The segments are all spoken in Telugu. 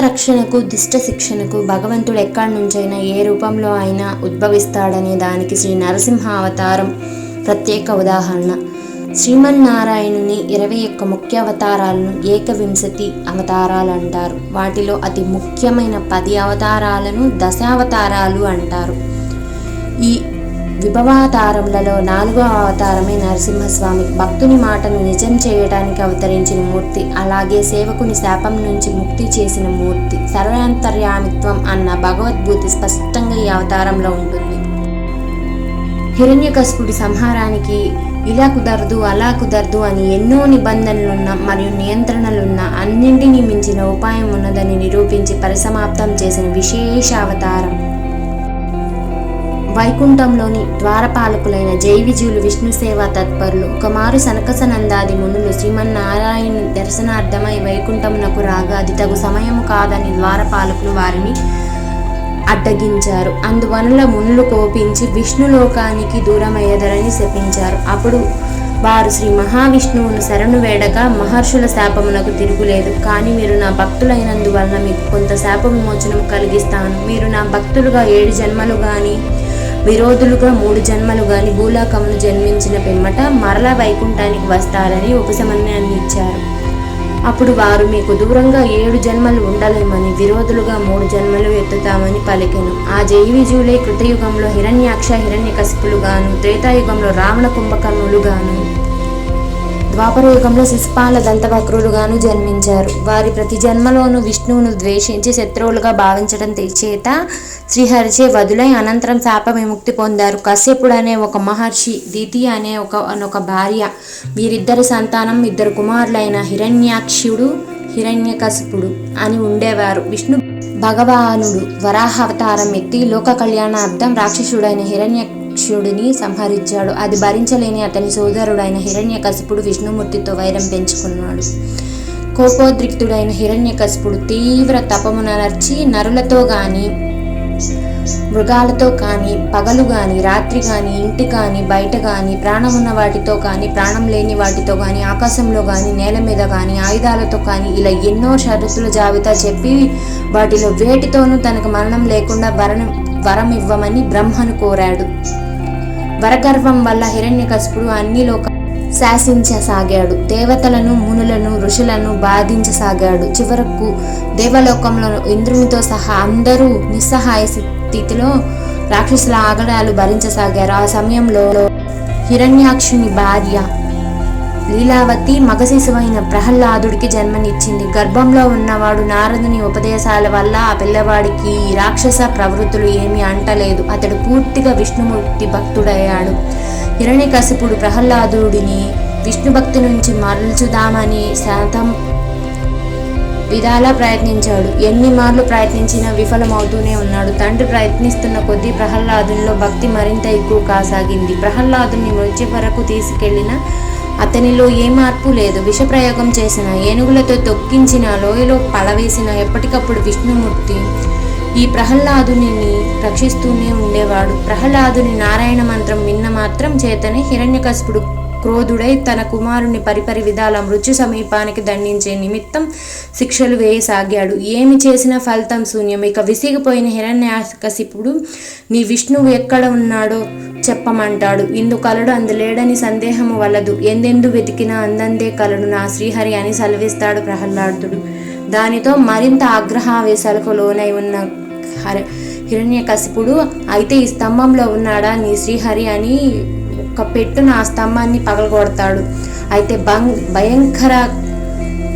రక్షణకు దిష్ట శిక్షణకు భగవంతుడు ఎక్కడి నుంచైనా ఏ రూపంలో అయినా ఉద్భవిస్తాడనే దానికి శ్రీ నరసింహ అవతారం ప్రత్యేక ఉదాహరణ. శ్రీమన్నారాయణుని ఇరవై ఒక్క ముఖ్య అవతారాలను ఏకవింశతి అవతారాలు అంటారు. వాటిలో అతి ముఖ్యమైన పది అవతారాలను దశావతారాలు అంటారు. ఈ విభవావతారములలో నాలుగో అవతారమే నరసింహస్వామి. భక్తుని మాటను నిజం చేయడానికి అవతరించిన మూర్తి అలాగే సేవకుని శాపం నుంచి ముక్తి చేసిన మూర్తి. సర్వాంతర్యామిత్వం అన్న భగవద్భూతి స్పష్టంగా ఈ అవతారంలో ఉంటుంది. హిరణ్యకశిపుడి సంహారానికి ఇలా కుదరదు అలా కుదరదు అని ఎన్నో నిబంధనలున్న మరియు నియంత్రణలున్న అన్నింటినీ మించిన ఉపాయం ఉన్నదని నిరూపించి పరిసమాప్తం చేసిన విశేష అవతారం. వైకుంఠంలోని ద్వారపాలకులైన జైవిజులు విష్ణు సేవా తత్పరులు కుమారు సనకసనందాది మునులు శ్రీమన్నారాయణ దర్శనార్థమై వైకుంఠమునకు రాగా అది తగు సమయము కాదని ద్వారపాలకులు వారిని అడ్డగించారు. అందువలన మునులు కోపించి విష్ణులోకానికి దూరమయ్యదరని శపించారు. అప్పుడు వారు శ్రీ మహావిష్ణువును శరణు వేడగా మహర్షుల శాపమునకు తిరుగులేదు. కానీ మీరు నా భక్తులైనందువలన మీకు కొంత శాప విమోచనం కలిగిస్తాను. మీరు నా భక్తులుగా ఏడు జన్మలు కానీ విరోధులుగా మూడు జన్మలు గాని భూలోకమును జన్మించిన పిమ్మట మరలా వైకుంఠానికి వస్తారని ఉపశమనాన్ని ఇచ్చారు. అప్పుడు వారు మీకు దూరంగా ఏడు జన్మలు ఉండలేమని విరోధులుగా మూడు జన్మలు ఎత్తుతామని పలికెను. ఆ జైవిజులే కృతయుగంలో హిరణ్యాక్ష హిరణ్యకశిపులుగాను త్రేతాయుగంలో రావణ కుంభకర్ణులుగాను ద్వాపరయుగంలో శిశుపాల దంతవక్రులుగాను జన్మించారు. వారి ప్రతి జన్మలోనూ విష్ణువును ద్వేషించి శత్రువులుగా భావించడం చేత శ్రీహరిచే వదులై అనంతరం శాప విముక్తి పొందారు. కశ్యపుడు అనే ఒక మహర్షి దితి అనే ఒక ఒక భార్య వీరిద్దరి సంతానం ఇద్దరు కుమారులైన హిరణ్యాక్షుడు హిరణ్యకశిపుడు అని ఉండేవారు. విష్ణు భగవానుడు వరాహ అవతారం ఎత్తి లోక కళ్యాణార్థం రాక్షసుడైన హిరణ్య హిరణ్యక్షుడిని సంహరించాడు. అది భరించలేని అతని సోదరుడైన హిరణ్యకశిపుడు విష్ణుమూర్తితో వైరం పెంచుకున్నాడు. కోపోద్రిక్తుడైన హిరణ్యకశిపుడు తీవ్ర తపమునర్చి నరులతో గాని మృగాలతో కానీ పగలు కానీ రాత్రి కానీ ఇంటి కానీ బయట కానీ ప్రాణం ఉన్న వాటితో కానీ ప్రాణం లేని వాటితో కానీ ఆకాశంలో కానీ నేల మీద కానీ ఆయుధాలతో కానీ ఇలా ఎన్నో షరతుల జాబితా చెప్పి వాటిలో వేటితోనూ తనకు మరణం లేకుండా వరం వరం ఇవ్వమని బ్రహ్మను కోరాడు. వరగర్వం వల్ల హిరణ్యకశిపుడు అన్ని లోక శాసించసాగాడు. దేవతలను మునులను ఋషులను బాధించసాగాడు. చివరకు దేవలోకంలో ఇంద్రునితో సహా అందరూ నిస్సహాయ స్థితిలో రాక్షసుల ఆగడాలు భరించసాగారు. ఆ సమయంలో హిరణ్యాక్షుని భార్య లీలావతి మగశిశువైన ప్రహ్లాదుడికి జన్మనిచ్చింది. గర్భంలో ఉన్నవాడు నారదుని ఉపదేశాల వల్ల ఆ పిల్లవాడికి ఈ రాక్షస ప్రవృత్తులు ఏమీ అంటలేదు. అతడు పూర్తిగా విష్ణుమూర్తి భక్తుడయ్యాడు. హిరణ్యకశిపుడు ప్రహ్లాదుడిని విష్ణు భక్తి నుంచి మరల్చుదామని శాతం విధాలా ప్రయత్నించాడు. ఎన్ని మార్లు ప్రయత్నించినా విఫలమవుతూనే ఉన్నాడు. తండ్రి ప్రయత్నిస్తున్న కొద్దీ ప్రహ్లాదునిలో భక్తి మరింత ఎక్కువ కాసాగింది. ప్రహ్లాదుని మృత్యు వరకు తీసుకెళ్ళిన అతనిలో ఏ మార్పు లేదు. విషప్రయోగం చేసిన ఏనుగులతో తొక్కించిన లోయలో పడవేసిన ఎప్పటికప్పుడు విష్ణుమూర్తి. ఈ ప్రహ్లాదుని రక్షిస్తూనే ఉండేవాడు. ప్రహ్లాదుని నారాయణ మంత్రం విన్న మాత్రం చేతనే హిరణ్యకశిపుడు క్రోధుడై తన కుమారుని పరిపరి విధాల మృత్యు సమీపానికి దండించే నిమిత్తం శిక్షలు వేయసాగాడు. ఏమి చేసినా ఫలితం శూన్యం. ఇక విసిగిపోయిన హిరణ్యకశిపుడు నీ విష్ణువు ఎక్కడ ఉన్నాడో చెప్పమంటాడు. ఇందు కలడు అందులేడని సందేహము వలదు. ఎందెందు వెతికినా అందందే కలడు. నా శ్రీహరి అని సెలవిస్తాడు ప్రహ్లాదుడు. దానితో మరింత ఆగ్రహావేశాలకు లోనై ఉన్న హర హిరణ్యకశిపుడు అయితే ఈ స్తంభంలో ఉన్నాడా నీ శ్రీహరి? అని ఒక పెట్టున ఆ స్తంభాన్ని పగలగొడతాడు. అయితే బంగ్ భయంకర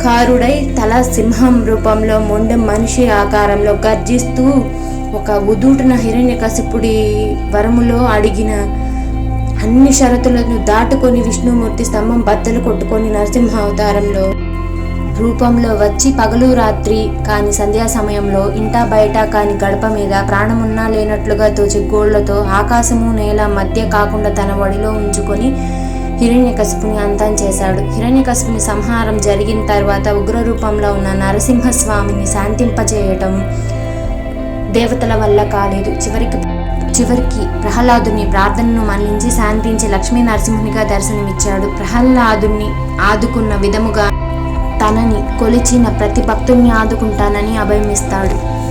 కారుడై తల సింహం రూపంలో మొండెం మనిషి ఆకారంలో గర్జిస్తూ ఒక ఉదూటన హిరణ్యకశిపుడి వరములో అడిగిన అన్ని షరతులను దాటుకొని విష్ణుమూర్తి స్తంభం బద్దలు కొట్టుకొని నరసింహ అవతారంలో రూపంలో వచ్చి పగలు రాత్రి కాని సంధ్యా సమయంలో ఇంటా బయట కాని గడప మీద ప్రాణమున్నా లేనట్లుగా తోచి గోళ్ళతో ఆకాశము నేల మధ్య కాకుండా తన వడిలో ఉంచుకొని హిరణ్యకశిపుని అంతం చేశాడు. హిరణ్యకశిపుని సంహారం జరిగిన తర్వాత ఉగ్ర రూపంలో ఉన్న నరసింహస్వామిని శాంతింపచేయటం దేవతల వల్ల కాలేదు. చివరికి చివరికి ప్రహ్లాదుని ప్రార్థనను మన్నించి శాంతించి లక్ష్మీ నరసింహునిగా దర్శనమిచ్చాడు. ప్రహ్లాదుని ఆదుకున్న విధముగా తనని కొలిచిన ప్రతి భక్తుల్ని ఆదుకుంటానని అభయమిస్తాడు.